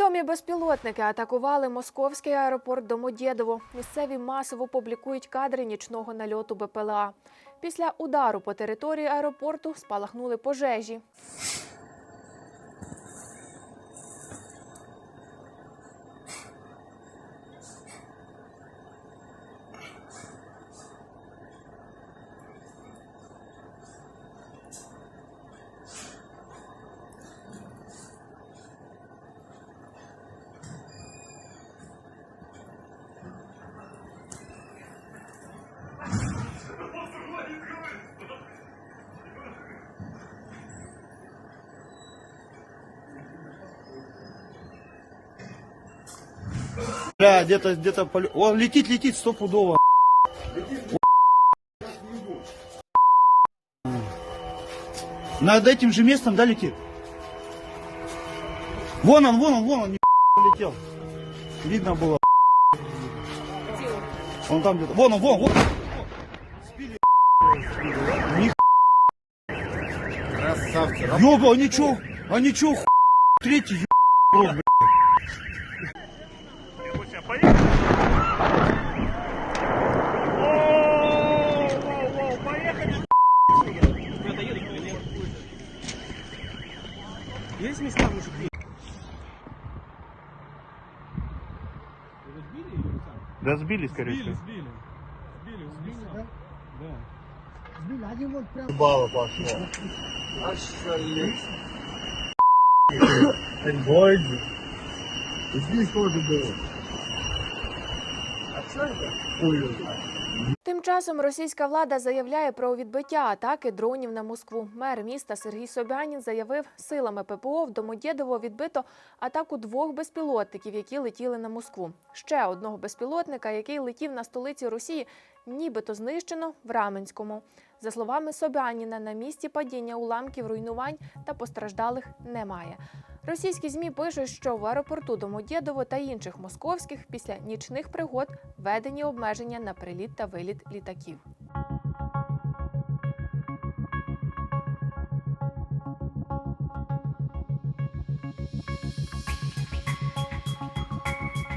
Невідомі безпілотники атакували московський аеропорт Домодєдово. Місцеві масово публікують кадри нічного нальоту БПЛА. Після удару по території аеропорту спалахнули пожежі. Бля, где-то, где-то, поле- о, летит, летит, стопудово. Над этим же местом, да, летит? Вон он, вон он, вон он, не летел. Видно было. Он там где-то. Вон он, вон, вон. Сбили, Ни Красавцы. Ёба, они чё? Они чё, третий, ёб, бля. Есть места, мужики? Да сбили, скорее Сбили, всего. сбили. Сбили, сбили. Да? Да. Бала пошло. Боже. Здесь тоже было. Тим часом російська влада заявляє про відбиття атаки дронів на Москву. Мер міста Сергій Собянін заявив, силами ППО в Домодєдово відбито атаку двох безпілотників, які летіли на Москву. Ще одного безпілотника, який летів на столиці Росії, нібито знищено в Раменському. За словами Собяніна, на місці падіння уламків руйнувань та постраждалих немає. Російські змі пишуть, що в аеропорту Домодєдово та інших московських після нічних пригод введені обмеження на приліт та виліт літаків.